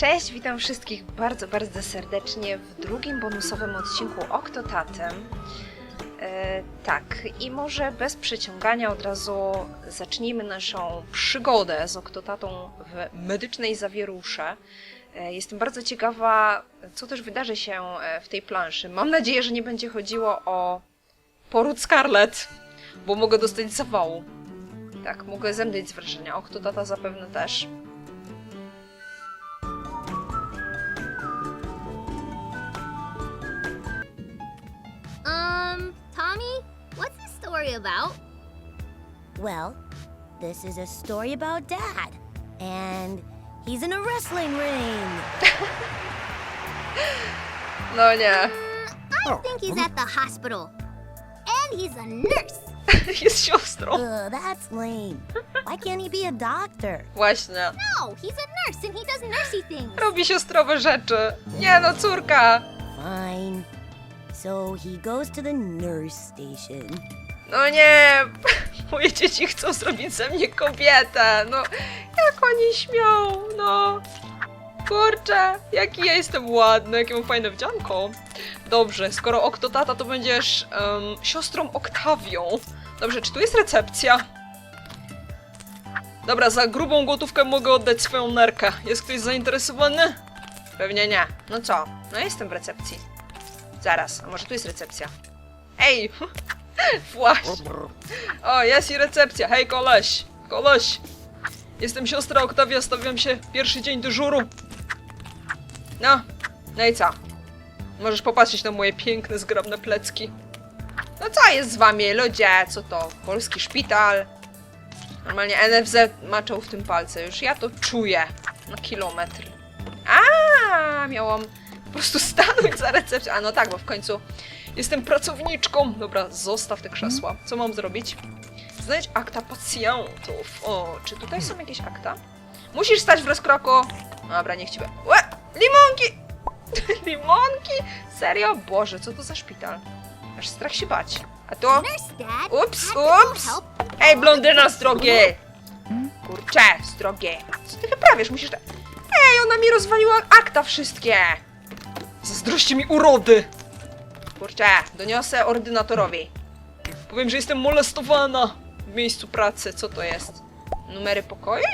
Cześć, witam wszystkich bardzo, bardzo serdecznie w drugim bonusowym odcinku Oktotatem. E, tak, i może bez przeciągania od razu zacznijmy naszą przygodę z Oktotatą w medycznej zawierusze. E, jestem bardzo ciekawa, co też wydarzy się e, w tej planszy. Mam nadzieję, że nie będzie chodziło o poród Scarlet, bo mogę dostać zawału. Tak, mogę zemdleć z wrażenia. Oktotata zapewne też. Story about? Well, this is a story about Dad. And he's in a wrestling ring. No nie. Uh, I oh. think he's at the hospital. And he's a nurse. Jest siostrą. Ugh, that's lame. Why can't he be a doctor? Właśnie. No, he's a nurse and he does nursey things. Robi siostrowe rzeczy. Nie no, córka. Fine. So he goes to the nurse station. No nie. Moje dzieci chcą zrobić ze mnie kobietę. No, jak oni śmią, no. Kurczę, jaki ja jestem ładny, jakie mam fajne wdzianko. Dobrze, skoro Oktotata, to będziesz em, siostrą Oktawią. Dobrze, czy tu jest recepcja? Dobra, za grubą gotówkę mogę oddać swoją nerkę. Jest ktoś zainteresowany? Pewnie nie. No co? No jestem w recepcji. Zaraz, a może tu jest recepcja? Ej! Właśnie. O, jest i recepcja. Hej, koleś! Koleś! Jestem siostra Oktawia, stawiam się pierwszy dzień dyżuru. No, no i co? Możesz popatrzeć na moje piękne, zgrabne plecki. No co jest z wami, ludzie? Co to? Polski szpital? Normalnie NFZ maczał w tym palce. Już ja to czuję. Na kilometr. A, miałam po prostu stanąć za recepcją. A no tak, bo w końcu jestem pracowniczką. Dobra, zostaw te krzesła. Co mam zrobić? Znajdź akta pacjentów. O, czy tutaj są jakieś akta? Musisz stać w rozkroku. Dobra, niech ci... be- Łe! Limonki! Limonki? Serio? Boże, co to za szpital? Aż strach się bać. A Dad. Ups, ups! Ej, blondyna strogie! Kurczę, strogie. Co ty wyprawiasz? Musisz... Ej, ona mi rozwaliła akta wszystkie! Zazdrości mi urody! Kurczę, doniosę ordynatorowi. Powiem, że jestem molestowana w miejscu pracy. Co to jest? Numery pokoju?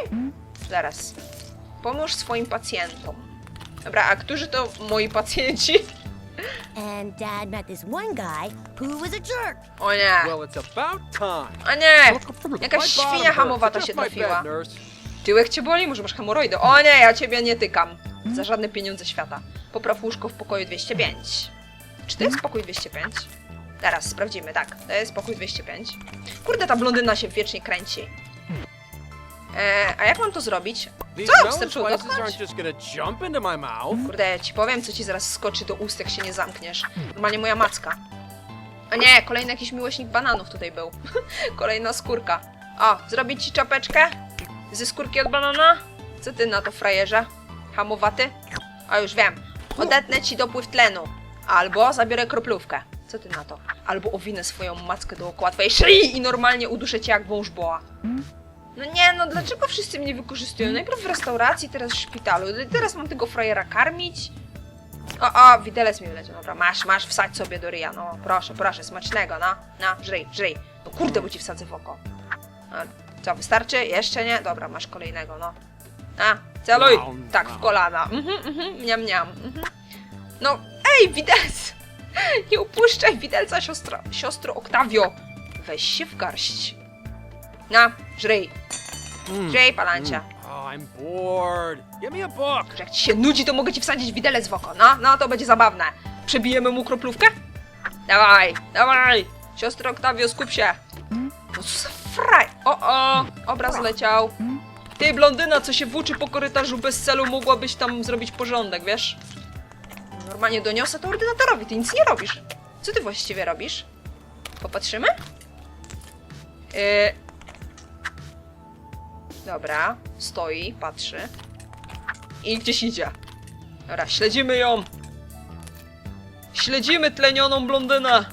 Zaraz. Pomóż swoim pacjentom. Dobra, a którzy to moi pacjenci? And Dad met this one guy who was a jerk. O nie, Well, it's about time. a nie! Jakaś świnia hamowata się trafiła. Tyłek cię boli? Może masz hemoroidy? O nie, ja ciebie nie tykam. Za żadne pieniądze świata. Popraw łóżko w pokoju 205. Czy to jest pokój 205? Teraz sprawdzimy, tak. To jest pokój 205. Kurde, ta blondyna się wiecznie kręci. E, a jak mam to zrobić? Co? Wystarczyło dotknąć? mouth. Kurde, ja ci powiem, co ci zaraz skoczy do ust, jak się nie zamkniesz. Normalnie moja macka. A nie, kolejny jakiś miłośnik bananów tutaj był. Kolejna skórka. O, zrobić ci czapeczkę? Ze skórki od banana? Co ty na to, frajerze? Hamowaty? A już wiem. Odetnę ci dopływ tlenu. Albo zabiorę kroplówkę. Co ty na to? Albo owinę swoją mackę dookoła twojej szyi i normalnie uduszę cię jak wąż boa. No nie, no dlaczego wszyscy mnie wykorzystują? Najpierw w restauracji, teraz w szpitalu. Teraz mam tego frajera karmić? O, o, widelec mi wyleciał. Dobra, masz, masz, wsadź sobie do ryja. No, proszę, proszę, smacznego, no. No, żryj, żryj. No kurde, bo ci wsadzę w oko. A, co, wystarczy? Jeszcze nie? Dobra, masz kolejnego, no. A, celuj! No, Tak, w no. kolana. Mhm, mhm, mniam, mniam. Mhm. No, ej, widelec! Nie upuszczaj widelca, siostro, siostro Oktawio. Weź się w garść. Na, żryj. Mm. Żryj, palancia. Oh, I'm bored. Give me a book. Że jak ci się nudzi, to mogę ci wsadzić widelec w oko. No, no, to będzie zabawne. Przebijemy mu kroplówkę? Dawaj, dawaj! Siostro Oktawio, skup się. No co za fraj... O, o, obraz leciał. Ty, blondyna, co się włóczy po korytarzu bez celu, mogłabyś tam zrobić porządek, wiesz? Normalnie doniosę to ordynatorowi, ty nic nie robisz. Co ty właściwie robisz? Popatrzymy? Yy... Dobra, stoi, patrzy. I gdzieś idzie. Dobra, śledzimy ją. Śledzimy tlenioną blondynę.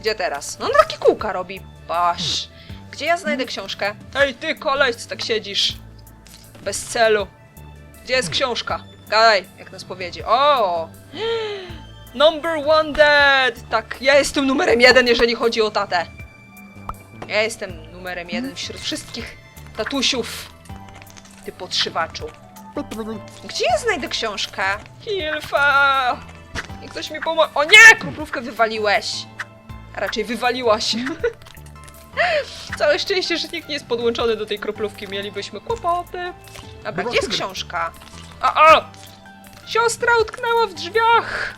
Gdzie teraz? No, on takie kółka robi. Basz. Gdzie ja znajdę książkę? Ej, ty koleś, tak siedzisz? Bez celu. Gdzie jest książka? Gadaj, jak nas powiedzie. O! Number one dead! Tak, ja jestem numerem jeden, jeżeli chodzi o tatę. Ja jestem numerem jeden wśród wszystkich tatusiów. Ty podszywaczu. Gdzie ja znajdę książkę? Hilfa! I ktoś mi pomoże. O nie! Kroplówkę wywaliłeś. A raczej wywaliłaś. Całe szczęście, że nikt nie jest podłączony do tej kroplówki. Mielibyśmy kłopoty. Dobra, gdzie jest książka? O, o! Siostra utknęła w drzwiach!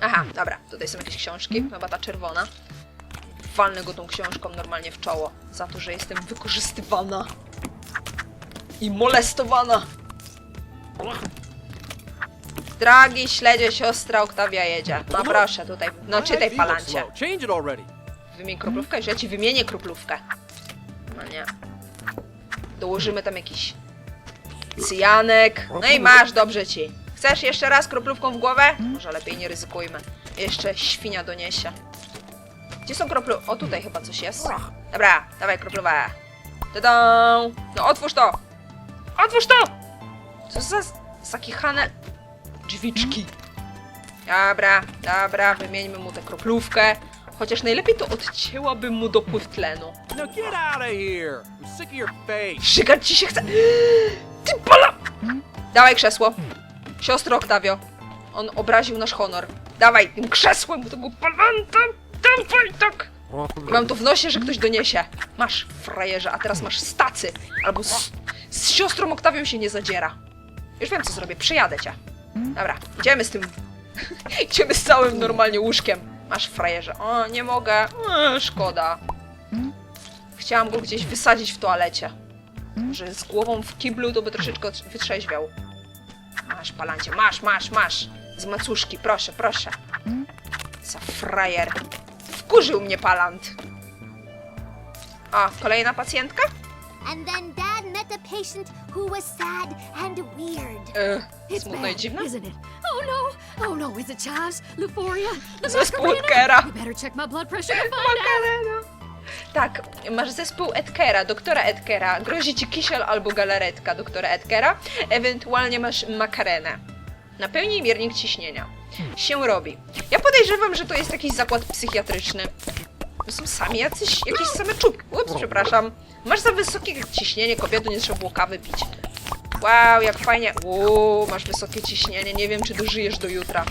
Aha, dobra, tutaj są jakieś książki, chyba ta czerwona. Walnę go tą książką normalnie w czoło, za to, że jestem wykorzystywana i molestowana. Dragi śledzie, siostra Oktawia jedzie. No proszę, tutaj, no czytaj palancie. Wymień kroplówkę, że ja ci wymienię kroplówkę. No nie. Dołożymy tam jakiś cyjanek. No i masz, dobrze ci. Chcesz jeszcze raz kroplówką w głowę? Może lepiej nie ryzykujmy. Jeszcze świnia doniesie. Gdzie są kroplu... O, tutaj chyba coś jest. Dobra, dawaj kroplówę. Tadą! No otwórz to! Otwórz to! Co za zakichane drzwiczki. Dobra, dobra, wymieńmy mu tę kroplówkę. Chociaż najlepiej to odcięłabym mu dopływ tlenu. Now get out of here. I'm sick of your face. Żygać ci się chce. Ty pala! Dawaj krzesło. Siostro Oktawio. On obraził nasz honor. Dawaj tym krzesłem do tego palanta. Dawaj tak. Mam to w nosie, że ktoś doniesie. Masz, frajerze, a teraz masz stacy. Albo z, z siostrą Oktawią się nie zadziera. Już wiem, co zrobię. Przyjadę cię. Dobra, idziemy z tym. idziemy z całym normalnie łóżkiem. Masz, frajerze. O, nie mogę. E, szkoda. Chciałam go gdzieś wysadzić w toalecie. Że z głową w kiblu to by troszeczkę wytrzeźwiał. Masz, palancie, masz, masz, masz. Z macuszki, proszę, proszę. Za frajer. Wkurzył mnie palant. A, kolejna pacjentka? And then Dad met a patient who was sad and weird. E, It's smutna i bad, dziwna? isn't it? Oh no! Oh no! Is it Chaz? Luforia? The Macarena? You better check my blood pressure to find out. Tak, masz zespół Edkera, doktora Edkera. Grozi ci kisiel albo galaretka doktora Edkera. Ewentualnie masz makarenę. Napełnij miernik ciśnienia. Się robi. Ja podejrzewam, że to jest jakiś zakład psychiatryczny. To są sami jacyś, jakieś same czubki. Ups, przepraszam. Masz za wysokie ciśnienie, kobieto, nie trzeba było kawy pić. Wow, jak fajnie. Uuu, masz wysokie ciśnienie, nie wiem, czy dożyjesz do jutra.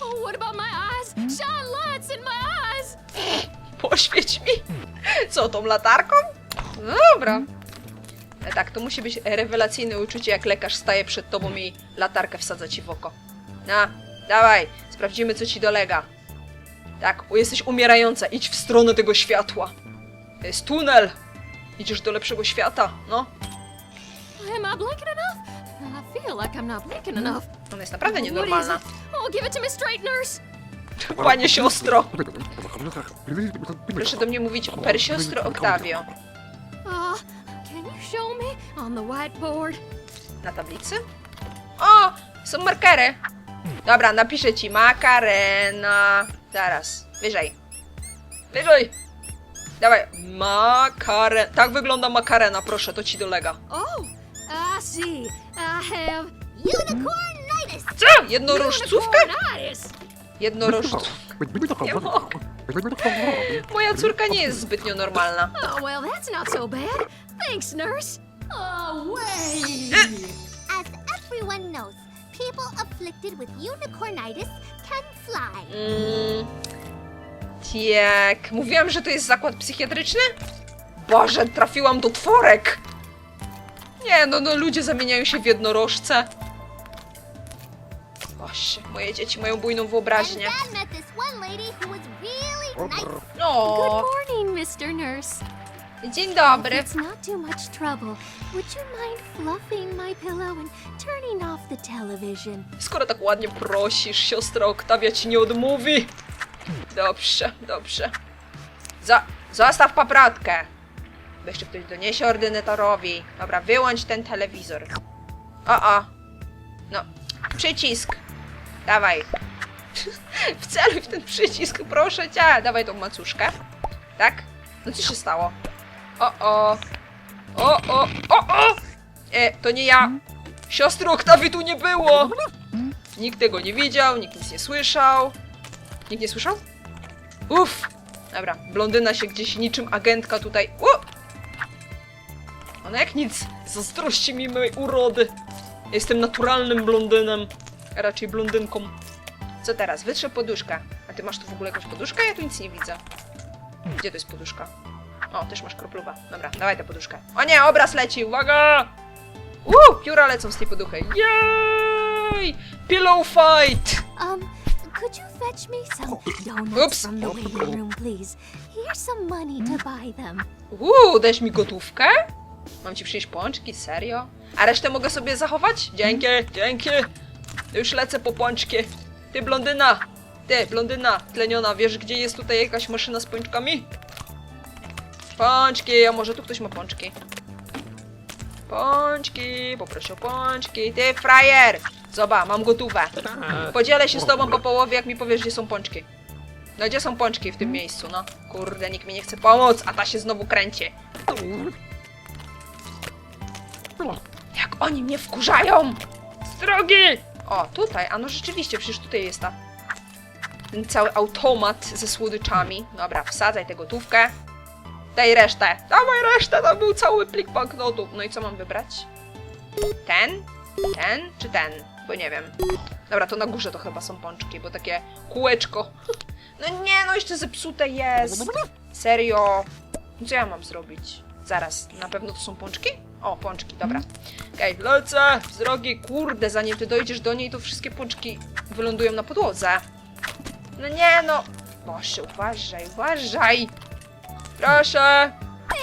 Oh, what about my eyes? Shine lights in my eyes! Poświeć mi. Co, tą latarką? No dobra. E, Tak, to musi być rewelacyjne uczucie, jak lekarz staje przed tobą i latarkę wsadza ci w oko. Na, dawaj, sprawdzimy, co ci dolega. Tak, jesteś umierająca, idź w stronę tego światła. To jest tunel. Idziesz do lepszego świata, no. Am I blinking enough? I feel like I'm not blinking enough. Ona jest naprawdę nienormalna. Oh, give it to me straight, nurse. Panie siostro, proszę do mnie mówić per siostro Octavio. Uh, can you show me on the whiteboard? Na tablicy? O! Są markery! Dobra, napiszę ci makarena. Zaraz, wyżej. Wyżej! Dawaj, makaren. Tak wygląda makarena, proszę, to ci dolega. Oh, I see. I have Unicornitis! Co? Jednorożcówkę? unicornitis. Nie mogę. Moja córka nie jest zbytnio normalna. Oh, well, that's not so bad. Thanks, nurse. Away! As everyone knows, people afflicted with unicornitis can fly. Mm, tak. Mówiłam, że to jest zakład psychiatryczny? Boże, trafiłam do tworek! Nie, no, no, ludzie zamieniają się w jednorożce. Boże, moje dzieci mają bujną wyobraźnię. Dad met this one lady who was really nice. O, Good morning, Mr. Nurse. dzień dobry. It's not too much trouble, would you mind fluffing my pillow and turning off the television? Skoro tak ładnie prosisz, siostra Oktawia ci nie odmówi. Dobrze, dobrze. Za, zostaw papratkę. Bo jeszcze ktoś doniesie ordynatorowi. Dobra, wyłącz ten telewizor. O, o. No, przycisk. Dawaj. Wceluj w ten przycisk, proszę cię. Dawaj tą macuszkę. Tak? No co się stało? O, o. O, o, o, o! E, to nie ja. Siostry Oktawy tu nie było! Nikt tego nie widział, nikt nic nie słyszał. Nikt nie słyszał? Uff! Dobra, blondyna się gdzieś niczym agentka tutaj... U! Ona jak nic, zazdrości mi mojej urody. Jestem naturalnym blondynem, a raczej blondynką. Co teraz? Wytrze poduszkę. A ty masz tu w ogóle jakąś poduszkę? Ja tu nic nie widzę. Gdzie to jest poduszka? O, też masz kropluwa. Dobra, dawaj tę poduszkę. O nie, obraz leci, uwaga! Uuu, pióra lecą z tej poduchy. Jej! Pillow fight! Um, could you fetch me some donuts Oops. from the waiting room, please? Here's some money to buy them. Uuu, dajesz mi gotówkę? Mam ci przynieść pączki? Serio? A resztę mogę sobie zachować? Dzięki, dzięki. Już lecę po pączki. Ty blondyna! Ty, blondyna, tleniona, wiesz gdzie jest tutaj jakaś maszyna z pączkami? Pączki, a może tu ktoś ma pączki? Pączki, poproszę o pączki. Ty, frajer! Zobacz, mam gotówę. Podzielę się z tobą po połowie, jak mi powiesz, gdzie są pączki. No gdzie są pączki w tym miejscu, no? Kurde, nikt mi nie chce pomóc, a ta się znowu kręci. Jak oni mnie wkurzają! Z drogi! O, tutaj, a no rzeczywiście, przecież tutaj jest ta... Ten cały automat ze słodyczami. Dobra, wsadzaj tę gotówkę. Daj resztę. Dawaj resztę, to był cały plik banknotów. No i co mam wybrać? Ten? Ten czy ten? Bo nie wiem. Dobra, to na górze to chyba są pączki, bo takie kółeczko. No nie, no jeszcze zepsute jest. Serio. Co ja mam zrobić? Zaraz, na pewno to są pączki? O, pączki, dobra. Okej, lecę z drogi. Kurde, zanim ty dojdziesz do niej, to wszystkie pączki wylądują na podłodze. No nie, no. Boże, uważaj, uważaj. Proszę.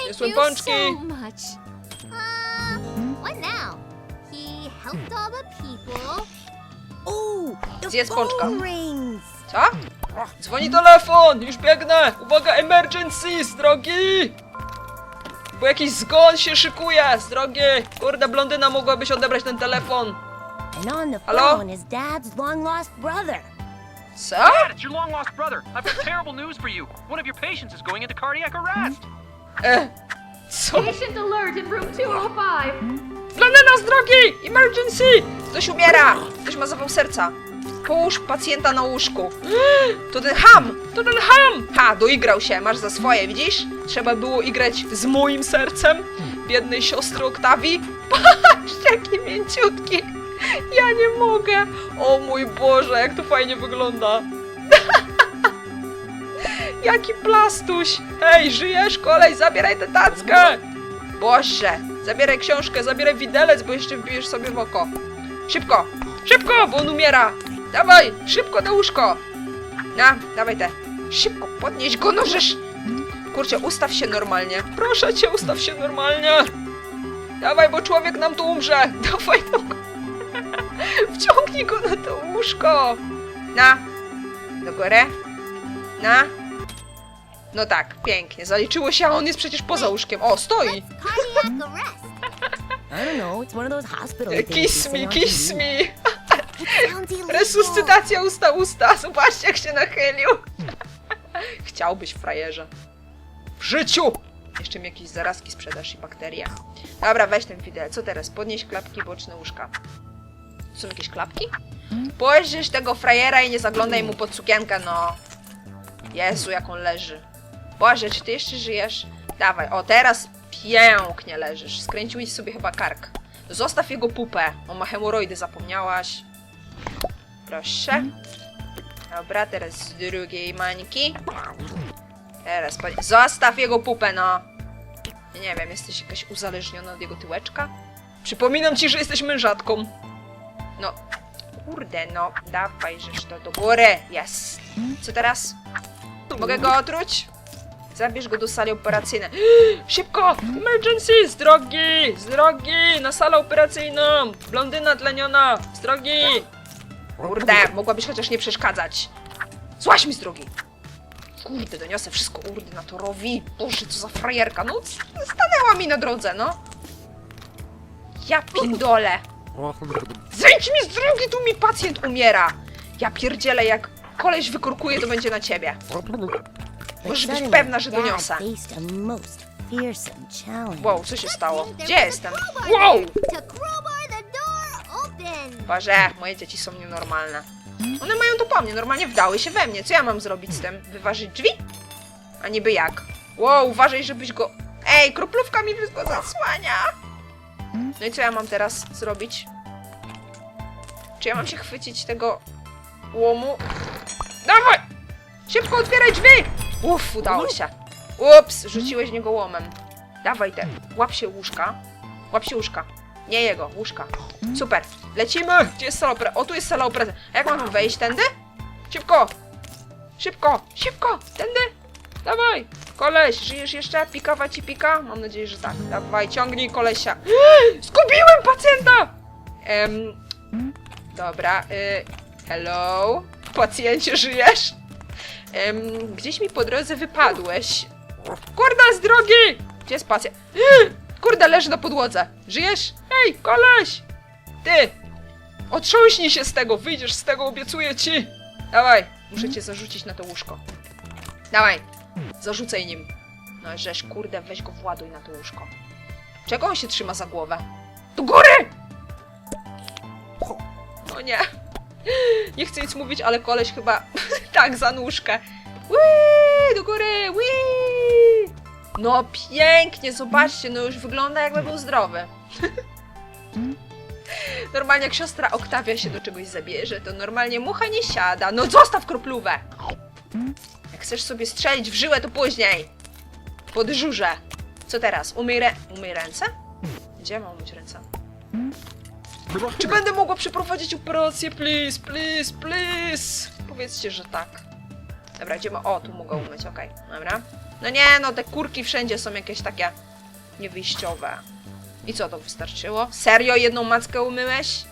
Niosłem pączki. the Zjedz pączka. Co? Dzwoni telefon! Już biegnę! Uwaga, emergency z drogi! Bo jakiś zgon się szykuje z drogi! Kurde, blondyna mogłabyś odebrać ten telefon. And on the Hello? phone is Dad's long lost brother. Co? Dad, it's your long lost brother. I've got terrible news for you. One of your patients is going into cardiac arrest. E, co? Patient alert in room 205. Blondyna z drogi! Emergency! Ktoś umiera! Ktoś ma zawał serca. Połóż pacjenta na łóżku. To ten ham! To ten ham! Ha, doigrał się, masz za swoje, widzisz? Trzeba było igrać z moim sercem, biednej siostry Oktawii. Patrz, jaki mięciutki! Ja nie mogę! O mój Boże, jak to fajnie wygląda! Jaki plastuś! Hej, żyjesz, kolej, zabieraj tę tackę! Boże, zabieraj książkę, zabieraj widelec, bo jeszcze wbijesz sobie w oko. Szybko, szybko, bo on umiera. Dawaj, szybko do łóżko. Na, dawaj te. Szybko, podnieś go, no żeż. Kurczę, ustaw się normalnie. Proszę cię, ustaw się normalnie. Dawaj, bo człowiek nam tu umrze. Dawaj, no. Wciągnij go na to łóżko. Na, do góry. Na. No tak, pięknie, zaliczyło się, a on jest przecież poza łóżkiem. O, stoi. I don't know, it's one of those hospital things. Kiss me, kiss me! Resuscytacja usta usta! Zobaczcie jak się nachylił! Chciałbyś, frajerze. W życiu! Jeszcze mi jakieś zarazki sprzedasz i bakterie. Dobra, weź ten wideo. Co teraz? Podnieś klapki boczne łóżka. Są jakieś klapki? Pojeździsz tego frajera i nie zaglądaj mu pod sukienkę, no. Jezu, jak on leży. Boże, czy ty jeszcze żyjesz? Dawaj, o teraz pięknie leżysz. Skręciłeś sobie chyba kark. Zostaw jego pupę. On ma hemoroidy, zapomniałaś. Proszę. Dobra, teraz z drugiej mańki. Teraz pod... Zostaw jego pupę, no. Nie wiem, jesteś jakaś uzależniona od jego tyłeczka? Przypominam ci, że jesteś mężatką. No, kurde, no. Dawaj, żeż to do góry. Jest. Co teraz? Mogę go otruć? Zabierz go do sali operacyjnej. Szybko! Emergency! Z drogi! Z drogi! Na salę operacyjną! Blondyna tleniona! Z drogi! Kurde, mogłabyś chociaż nie przeszkadzać. Złaś mi z drogi! Kurde, doniosę wszystko ordynatorowi. Boże, co za frajerka. No, stanęła mi na drodze, no. Ja pindole. Zejdź mi z drogi, tu mi pacjent umiera. Ja pierdzielę, jak koleś wykorkuje, to będzie na ciebie. Możesz być pewna, że doniosę. Wow, co się stało? Gdzie jestem? Wow! Boże, moje dzieci są nienormalne. One mają to po mnie, normalnie wdały się we mnie. Co ja mam zrobić z tym? Wyważyć drzwi? A niby jak? Wow, uważaj, żebyś go... Ej, kroplówka mi wszystko zasłania! No i co ja mam teraz zrobić? Czy ja mam się chwycić tego łomu? Dawaj! Szybko otwieraj drzwi! Uff, udało się. Ups, rzuciłeś niego łomem. Dawaj te, łap się łóżka. Łap się łóżka. Nie jego, łóżka. Super, lecimy! Gdzie jest sala opera? O, tu jest sala opera. A jak mam wejść? Tędy? Szybko! Szybko, szybko! Tędy! Dawaj! Koleś, żyjesz jeszcze? Pikawa ci pika? Mam nadzieję, że tak. Dawaj, ciągnij kolesia. Zgubiłem pacjenta! Em, dobra, y, hello? Pacjencie, żyjesz? Em, gdzieś mi po drodze wypadłeś. Kurde, z drogi! Gdzie jest pacjent? Kurde, leży na podłodze. Żyjesz? Hej, koleś! Ty! Otrząśnij się z tego, wyjdziesz z tego, obiecuję ci! Dawaj, muszę cię zarzucić na to łóżko. Dawaj, zarzucaj nim. No żeż, kurde, weź go właduj na to łóżko. Czego on się trzyma za głowę? Do góry! O nie. Nie chcę nic mówić, ale koleś chyba tak za nóżkę. Whee! Do góry! Whee! No pięknie, zobaczcie, no już wygląda jakby był zdrowy. Normalnie jak siostra Oktawia się do czegoś zabierze, to normalnie mucha nie siada. No zostaw kroplówę! Jak chcesz sobie strzelić w żyłę, to później. Po dyżurze. Co teraz? Umyj, rę... Umyj ręce? Gdzie mam umyć ręce? Czy będę mogła przeprowadzić operację? Please, please, please! Powiedzcie, że tak. Dobra, idziemy. O, tu mogę umyć, okej. Dobra. No nie, no te kurki wszędzie są jakieś takie niewyjściowe. I co, to wystarczyło? Serio jedną mackę umyłeś?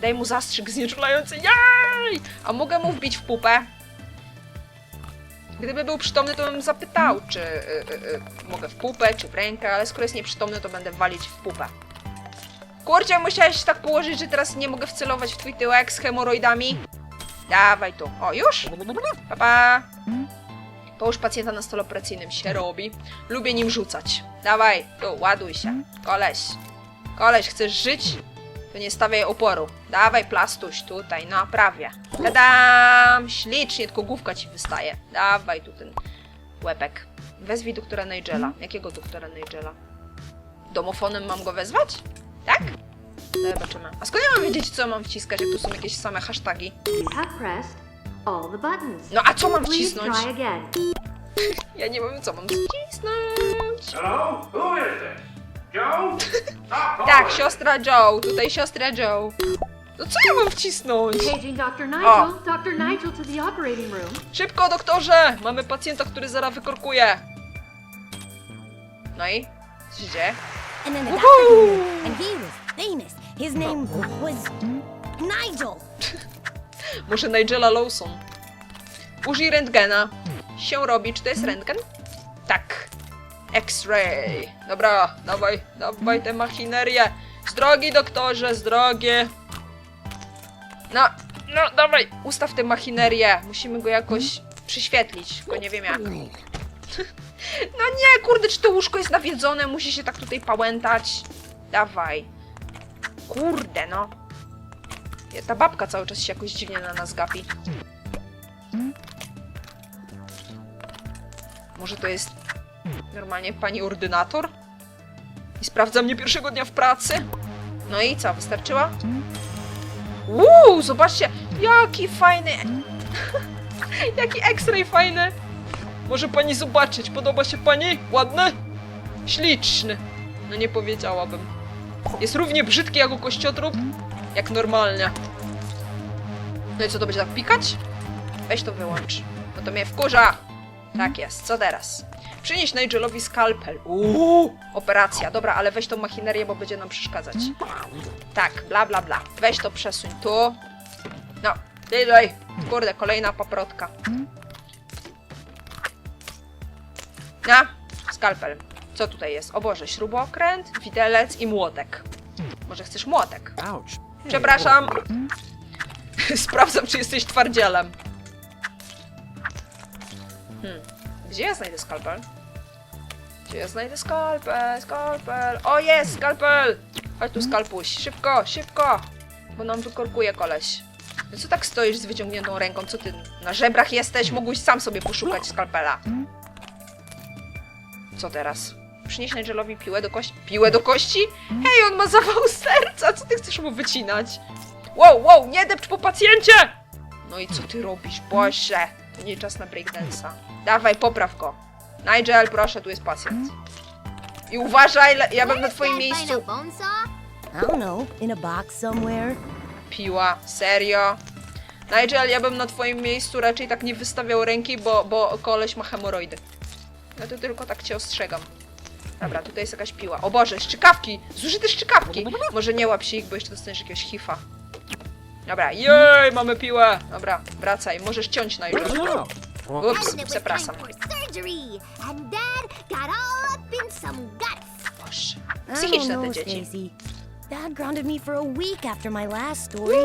Daj mu zastrzyk znieczulający. Jej! A mogę mu wbić w pupę? Gdyby był przytomny, to bym zapytał, czy y, y, y, mogę w pupę, czy w rękę, ale skoro jest nieprzytomny, to będę walić w pupę. Kurczę, musiałeś tak położyć, że teraz nie mogę wcelować w twój tyłek z hemoroidami? Dawaj tu. O, już? Pa, pa. Połóż pacjenta na stole operacyjnym. Się robi. Lubię nim rzucać. Dawaj, tu, ładuj się. Koleś. Koleś, chcesz żyć? To nie stawiaj oporu. Dawaj plastuś tutaj, no prawie. Tadam! Ślicznie, tylko główka ci wystaje. Dawaj tu ten łepek. Wezwij doktora Nigela. Jakiego doktora Nigela? Domofonem mam go wezwać? Tak? Zobaczymy. A skąd ja mam wiedzieć, co mam wciskać, jak tu są jakieś same hasztagi? You have pressed all the buttons. No a co mam Please wcisnąć? try again. Ja nie wiem, co mam wcisnąć. Hello? Who is this? Joe? Stop Tak, siostra Joe. Tutaj siostra Joe. No co ja mam wcisnąć? Paging Dr. Nigel. O. Dr. Nigel to the operating room. Szybko, doktorze! Mamy pacjenta, który zaraz wykorkuje. No i? Co się dzieje? And then the Woohoo! doctor came in, and he was famous. His name was Nigel. Może Nigela Lawson. Użyj rentgena. Się robi. Czy to jest rentgen? Tak. X-ray. Dobra, dawaj, dawaj tę machinerię. Z drogi, doktorze, z drogi. No, no, dawaj, ustaw tę machinerię. Musimy go jakoś przyświetlić, tylko nie wiem jak. No nie, kurde, czy to łóżko jest nawiedzone? Musi się tak tutaj pałętać. Dawaj. Kurde, no. Ta babka cały czas się jakoś dziwnie na nas gapi. Może to jest normalnie pani ordynator? I sprawdza mnie pierwszego dnia w pracy? No i co, wystarczyła? Uuu, zobaczcie, jaki fajny... jaki X-ray fajny! Może pani zobaczyć, podoba się pani? Ładny? Śliczny. No nie powiedziałabym. Jest równie brzydki jak u kościotrup, jak normalnie. No i co, to będzie tak pikać? Weź to wyłącz, bo to mnie wkurza. Tak jest, co teraz? Przynieś Nigelowi skalpel. Uuu, operacja. Dobra, ale weź tą machinerię, bo będzie nam przeszkadzać. Tak, bla bla bla. Weź to przesuń tu. No, tutaj. Kurde, kolejna paprotka. No, skalpel. Co tutaj jest? O Boże, śrubokręt, widelec i młotek. Może chcesz młotek? Ouch. Przepraszam. Sprawdzam, czy jesteś twardzielem. Hmm. Gdzie ja znajdę skalpel? Gdzie ja znajdę skalpel? Skalpel. O jest, skalpel! Chodź tu, skalpuś. Szybko, szybko! bo nam wykorkuje koleś. No co tak stoisz z wyciągniętą ręką? Co ty, na żebrach jesteś? Mógłbyś sam sobie poszukać skalpela. Co teraz? Przynieś Nigelowi piłę do kości. Piłę do kości? Hej, on ma zawał serca! Co ty chcesz mu wycinać? Wow, wow, nie depcz po pacjencie! No i co ty robisz? Boże! To nie czas na breakdance'a. Dawaj, popraw go. Nigel, proszę, tu jest pacjent. I uważaj, le- ja bym na twoim miejscu... I don't know, in a box somewhere. Piła, serio? Nigel, ja bym na twoim miejscu raczej tak nie wystawiał ręki, bo, bo koleś ma hemoroidy. Ja to tylko tak cię ostrzegam. Dobra, tutaj jest jakaś piła. O Boże, szczykawki! Zużyte szczykawki! Może nie łap się ich, bo jeszcze dostaniesz jakiegoś hifa. Dobra, jej, mamy piłę! Dobra, wracaj, możesz ciąć Nigel. Ups, And it was przepraszam. time for surgery. And Dad got all up in some guts. Boże. I don't Psychiczne te dzieci. Dad grounded me for a week after my last story.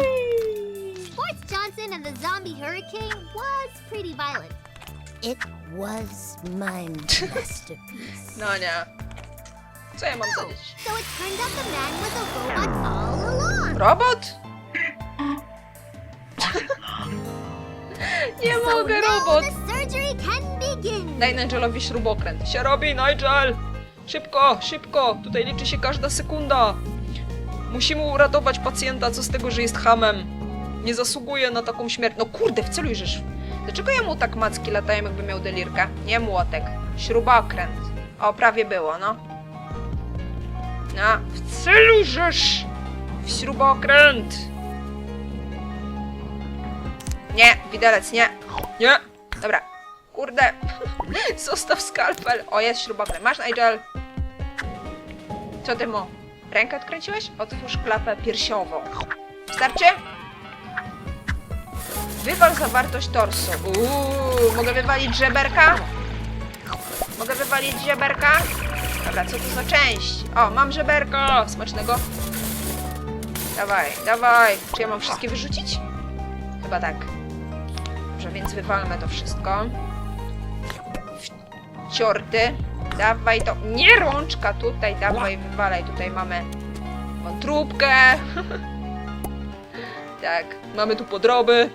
Sports Johnson and the zombie hurricane was pretty violent. It was my masterpiece. No nie. Co ja mam powiedzieć? So it turned out the man was a robot all along. Robot? nie So mogę, now robot! the surgery can begin. Daj Nigelowi śrubokręt. Się robi, Nigel! Szybko, szybko! Tutaj liczy się każda sekunda. Musimy uratować pacjenta, co z tego, że jest hamem. Nie zasługuje na taką śmierć. No kurde, wceluj żeż. Dlaczego jemu tak macki latają, jakby miał delirkę? Nie młotek. Śrubokręt. O, prawie było, no. No, wceluj żeż! W śrubokręt! Nie, widelec, nie. Nie. Dobra. Kurde. Zostaw skalpel. O, jest śrubokręt. Masz, Nigel? Co ty mu? Rękę odkręciłeś? Otwórz klapę piersiową. Starczy? Wywal zawartość torsu. Uuu, mogę wywalić żeberka? Mogę wywalić żeberka? Dobra, co to za część? O, mam żeberko! Smacznego. Dawaj, dawaj. Czy ja mam wszystkie wyrzucić? Chyba tak. Dobrze, więc wywalmy to wszystko. Ciorty. Dawaj to. Nie rączka tutaj, dawaj, wywalaj. Tutaj mamy wątróbkę. tak, mamy tu podroby.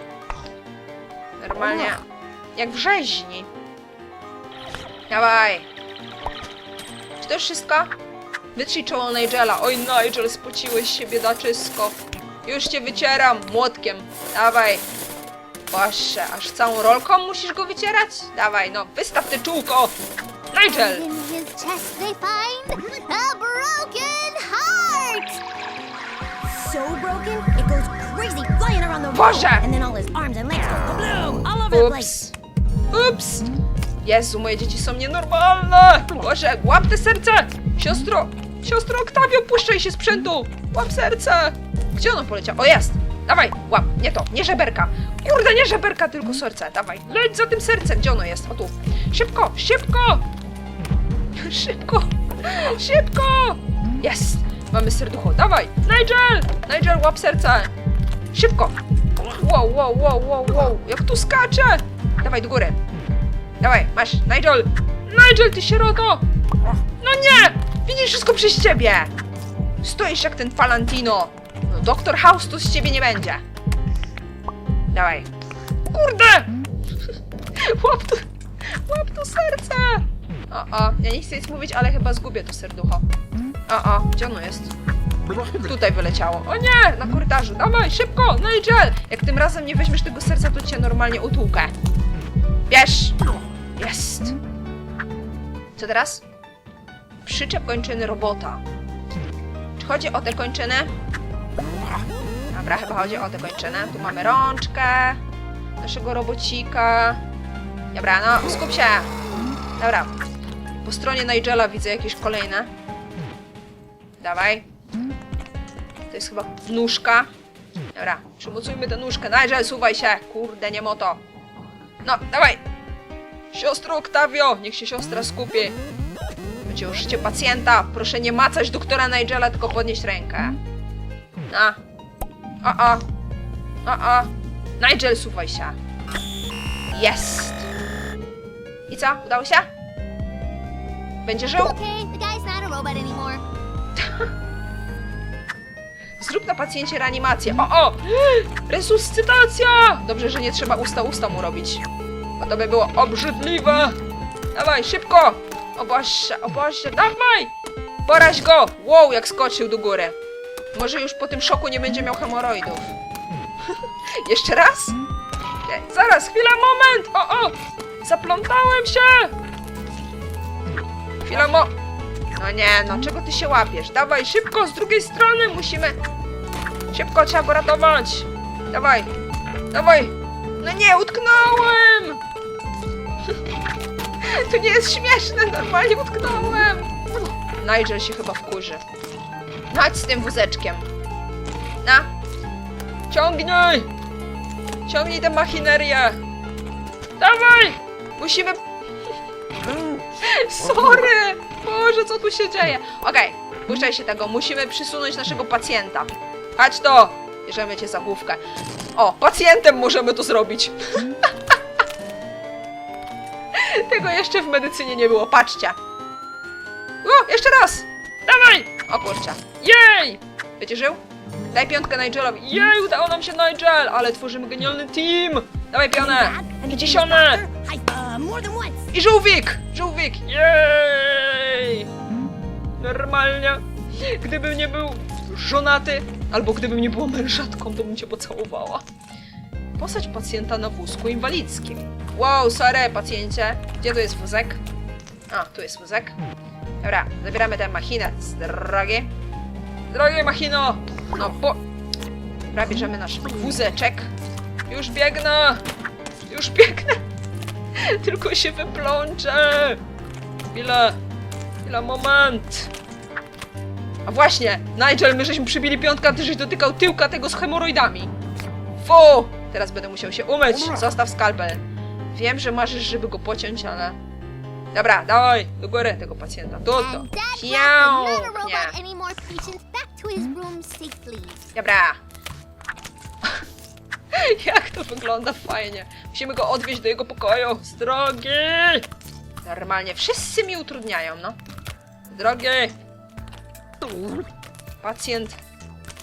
Normalnie jak w rzeźni. Dawaj. Czy to już wszystko? Wytrzyj czoło Nigela. Oj, Nigel, spociłeś się, biedaczysko. Już cię wycieram młotkiem. Dawaj. Boże, aż całą rolką musisz go wycierać? Dawaj, no, wystaw te czółko! Nigel! In his chest they find a broken heart. so broken, it goes Boże! Ups! Ups! Jezu, moje dzieci są nienormalne! Boże, łap te serce! Siostro! Siostro Oktawio, puszczaj się sprzętu! Łap serce! Gdzie ono poleciało? O, jest! Dawaj, łap! Nie to, nie żeberka! Kurde, nie żeberka, tylko serce! Dawaj, leć za tym sercem! Gdzie ono jest? O tu! Szybko, szybko! Szybko! Szybko! Jest! Mamy serducho, dawaj! Nigel! Nigel, łap serce! Szybko! Wow, wow, wow, wow, wow! Jak tu skacze! Dawaj do góry! Dawaj, masz, Nigel! Nigel, ty sieroto! No nie! Widzisz wszystko przez ciebie! Stoisz jak ten Falantino! No, doktor House tu z ciebie nie będzie! Dawaj! Kurde! Łap tu, łap tu serce! O, o, ja nie chcę nic mówić, ale chyba zgubię to serducho. O, o, gdzie ono jest? Tutaj wyleciało. O nie! Na korytarzu. Dawaj, szybko! Nigel! Jak tym razem nie weźmiesz tego serca, to cię normalnie utłukę. Bierz! Jest! Co teraz? Przyczep kończyny robota. Czy chodzi o tę kończynę? Dobra, chyba chodzi o tę kończynę. Tu mamy rączkę naszego robocika. Dobra, no, skup się! Dobra. Po stronie Nigela widzę jakieś kolejne. Dawaj. To jest chyba nóżka. Dobra, przymocujmy tę nóżkę. Nigel, suwaj się! Kurde, nie moto. No, dawaj! Siostro Octavio, niech się siostra skupi. Będzie o życie pacjenta. Proszę nie macać doktora Nigela, tylko podnieść rękę. No. O, o. O, o. Nigel, suwaj się. Jest. I co? Udało się? Będzie żył? Okay, the guy's not a robot anymore. Zrób na pacjencie reanimację. O, o! Resuscytacja! Dobrze, że nie trzeba usta usta mu robić. Bo to by było obrzydliwe. Dawaj, szybko! O Boże, o Boże, dawaj! Poraź go! Wow, jak skoczył do góry. Może już po tym szoku nie będzie miał hemoroidów. Jeszcze raz? Nie, zaraz, chwila, moment! O, o! Zaplątałem się! Chwila, mo... No nie, no czego ty się łapiesz? Dawaj, szybko, z drugiej strony musimy... Szybko, trzeba go ratować! Dawaj, dawaj! No nie, utknąłem! To nie jest śmieszne, normalnie utknąłem! Nigel się chyba wkurzy. Chodź z tym wózeczkiem. Na! Ciągnij! Ciągnij tę machinerię! Dawaj! Musimy... Sorry! Boże, co tu się dzieje? Okej, puszczaj się tego. Musimy przysunąć naszego pacjenta. Chodź to! Bierzemy cię za główkę. O, pacjentem możemy to zrobić. Tego jeszcze w medycynie nie było, patrzcie. O, jeszcze raz! Dawaj! O kurczę. Jej! Będzie żył? Daj piątkę Nigelowi. Jej, udało nam się Nigel! Ale tworzymy genialny team! Dawaj pionę! Hi, uh. I żółwik! Żółwik! Jej! Normalnie. Gdybym nie był żonaty, albo gdybym nie była mężatką, to bym cię pocałowała. Posadź pacjenta na wózku inwalidzkim. Wow, sorry, pacjencie. Gdzie tu jest wózek? A, tu jest wózek. Dobra, zabieramy tę machinę z drogi. Drogie machino! No bo... Dobra, bierzemy nasz wózeczek. Już biegnę! Już biegnę! Tylko się wyplączę! Chwilę! Chwila, moment! A właśnie! Nigel, my żeśmy przybili piątkę, a ty żeś dotykał tyłka tego z hemoroidami! Fu! Teraz będę musiał się umyć! Zostaw skalpel! Wiem, że marzysz, żeby go pociąć, ale... Dobra, dawaj! Do góry tego pacjenta. Tu, Pięknie! safely. Dobra! Jak to wygląda fajnie! Musimy go odwieźć do jego pokoju! Z drogi! Normalnie, wszyscy mi utrudniają, no. Z drogi! Pacjent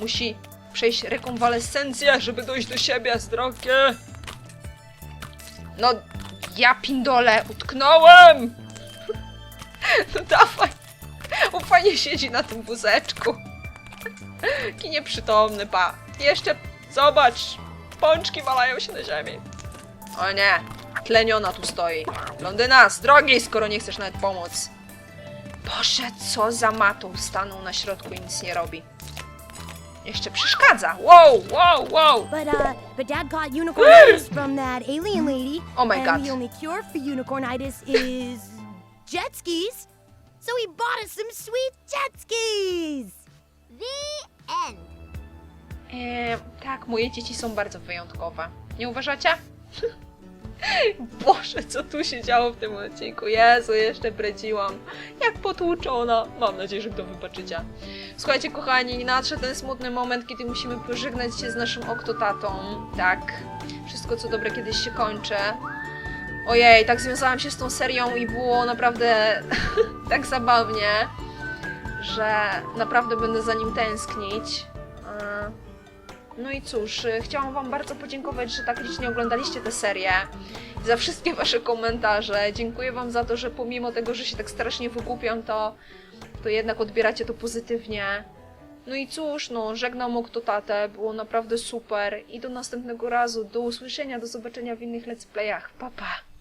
musi przejść rekonwalescencję, żeby dojść do siebie, z drogi! No, ja pindole, utknąłem! No dawaj! Fajnie siedzi na tym wózeczku. Taki nieprzytomny, pa. Jeszcze, zobacz, pączki walają się na ziemi. O nie, tleniona tu stoi. Londyna, z drogi, skoro nie chcesz nawet pomóc. Boże, co za matą stanął na środku i nic nie robi. Jeszcze przeszkadza. Wow, wow, wow. But uh, but Dad got unicornitis from that alien lady. Oh my and God. the only cure for unicornitis is jet skis. So he bought us some sweet jet skis. The end. Eee, tak, moje dzieci są bardzo wyjątkowe. Nie uważacie? Boże, co tu się działo w tym odcinku? Jezu, jeszcze bredziłam. Jak potłuczona. Mam nadzieję, że to wybaczycie. Słuchajcie, kochani, nadszedł ten smutny moment, kiedy musimy pożegnać się z naszym oktotatą. Tak, wszystko co dobre kiedyś się kończy. Ojej, tak związałam się z tą serią i było naprawdę tak zabawnie, że naprawdę będę za nim tęsknić. No i cóż, y, chciałam Wam bardzo podziękować, że tak licznie oglądaliście tę serię. Za wszystkie Wasze komentarze. Dziękuję Wam za to, że pomimo tego, że się tak strasznie wygłupiam, to, to jednak odbieracie to pozytywnie. No i cóż, no, żegnam Oktotatę, było naprawdę super i do następnego razu, do usłyszenia, do zobaczenia w innych let's playach. Pa, pa!